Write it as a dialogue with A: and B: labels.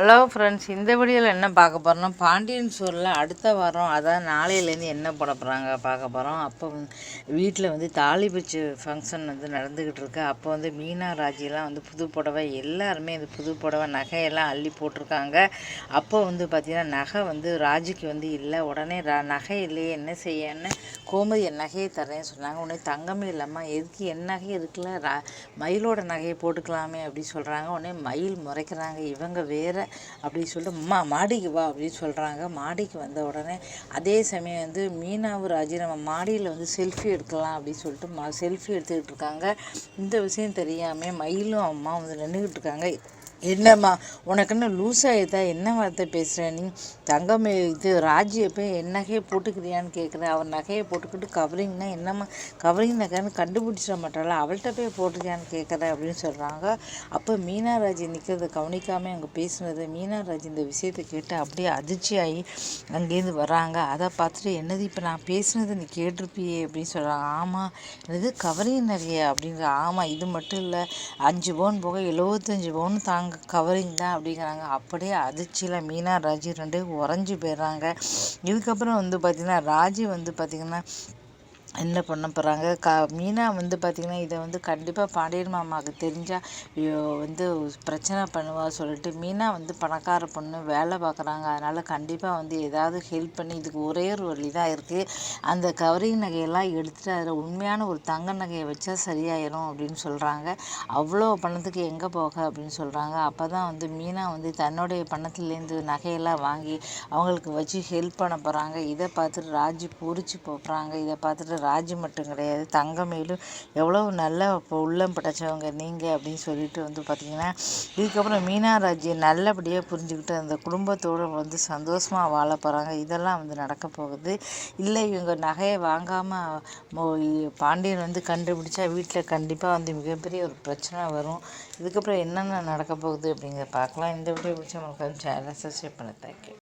A: Hello friends இந்த வீடியோவில் என்ன பார்க்க போகிறோம்னா பாண்டியன் சூரில் அடுத்த வாரம் அதான் நாளையிலேருந்து என்ன போட போகிறாங்க பார்க்க போகிறோம் அப்போ வீட்டில் வந்து தாலி பிச்சு ஃபங்க்ஷன் வந்து நடந்துக்கிட்டு இருக்கு. அப்போ வந்து மீனா ராஜிலாம் வந்து புது புடவை எல்லாருமே இந்த புது புடவை நகையெல்லாம் அள்ளி போட்டிருக்காங்க. அப்போ வந்து பார்த்திங்கன்னா நகை வந்து ராஜிக்கு வந்து இல்லை. உடனே ரா நகை இல்லையே என்ன செய்யன்னு கோமதி என் நகையை தரேன்னு சொன்னாங்க. உடனே தங்கமே இல்லாமல் எதுக்கு என் நகை இருக்குல்ல? ரா மயிலோட நகையை போட்டுக்கலாமே அப்படி சொல்கிறாங்க உடனே மயில் முறைக்கிறாங்க. இவங்க வேறு அப்படின்னு சொல்லிட்டு அம்மா மாடிக்கு வா அப்படின்னு சொல்கிறாங்க மாடிக்கு வந்த உடனே அதே சமயம் வந்து மீனாவும் ராஜி நம்ம மாடியில் வந்து செல்ஃபி எடுக்கலாம் அப்படின்னு சொல்லிட்டு மா செல்ஃபி எடுத்துக்கிட்டு இருக்காங்க. இந்த விஷயம் தெரியாமல் மயிலும் அம்மா வந்து நின்றுக்கிட்டு இருக்காங்க. என்னம்மா உனக்குன்னு லூஸ் என்ன வார்த்தை பேசுகிற நீ? தங்கம் இது ராஜியை போய் என் நகையை போட்டுக்கிறியான்னு கேட்குறேன் அவர் நகையை போட்டுக்கிட்டு கவரிங்னா என்னம்மா கவரிங் நகைன்னு கண்டுபிடிச்சிட மாட்டாளா? அவள்கிட்ட போய் போட்டுக்கியான்னு கேட்குறேன் அப்படின்னு சொல்கிறாங்க அப்போ மீனாராஜி நிற்கிறத கவனிக்காமல் அங்கே பேசுனது. மீனாராஜி இந்த விஷயத்தை கேட்டு அப்படியே அதிர்ச்சி ஆகி அங்கேருந்து வராங்க அதை பார்த்துட்டு என்னது இப்போ நான் பேசுனது நீ கேட்டிருப்பியே? அப்படின்னு சொல்கிறாங்க ஆமாம் என்னது கவரிங் நகையா? அப்படிங்கிற ஆமாம் இது மட்டும் இல்லை அஞ்சு பவுன் போக எழுபத்தஞ்சு பவுன் தாங்க அங்கே கவரிங் தான் அப்படிங்கிறாங்க. அப்படியே அதிர்ச்சியில் மீனா ராஜி ரெண்டு உறைஞ்சி போயிடுறாங்க. இதுக்கப்புறம் வந்து பார்த்திங்கன்னா ராஜி வந்து பார்த்திங்கன்னா என்ன பண்ண போகிறாங்க க மீனா வந்து பார்த்திங்கன்னா இதை வந்து கண்டிப்பாக பாண்டியன் மாமாவுக்கு தெரிஞ்சால் வந்து பிரச்சனை பண்ணுவா சொல்லிட்டு மீனா வந்து பணக்கார பொண்ணு வேலை பார்க்குறாங்க அதனால் கண்டிப்பாக வந்து ஏதாவது ஹெல்ப் பண்ணி இதுக்கு ஒரே ஒரு வழி தான் இருக்குது அந்த கவரிங் நகையெல்லாம் எடுத்துகிட்டு அதில் உண்மையான ஒரு தங்க நகையை வச்சா சரியாயிடும் அப்படின்னு சொல்கிறாங்க அவ்வளோ பணத்துக்கு எங்கே போக அப்படின்னு சொல்கிறாங்க அப்போ தான் வந்து மீனா வந்து தன்னுடைய பணத்துலேருந்து நகையெல்லாம் வாங்கி அவங்களுக்கு வச்சு ஹெல்ப் பண்ண போகிறாங்க இதை பார்த்துட்டு ராஜி பூரிச்சு போகிறாங்க இதை பார்த்துட்டு ராஜி மட்டும் கிடையாது. தங்கமேலும் எவ்வளோ நல்ல உள்ளம் படைச்சவங்க நீங்கள் அப்படின்னு சொல்லிட்டு வந்து பார்த்திங்கன்னா இதுக்கப்புறம் மீனா ராஜியை நல்லபடியாக புரிஞ்சுக்கிட்டு அந்த குடும்பத்தோடு வந்து சந்தோஷமாக வாழ போகிறாங்க இதெல்லாம் வந்து நடக்க போகுது. இல்லை இவங்க நகையை வாங்காமல் பாண்டியன் வந்து கண்டுபிடிச்சா வீட்டில் கண்டிப்பாக வந்து மிகப்பெரிய ஒரு பிரச்சனை வரும். இதுக்கப்புறம் என்னென்ன நடக்க போகுது அப்படிங்கிறத பார்க்கலாம். இந்த வீடியோ பிடிச்ச மக்கள் சேனல் சப்ஸ்கிரைப் பண்ண தேங்க்யூ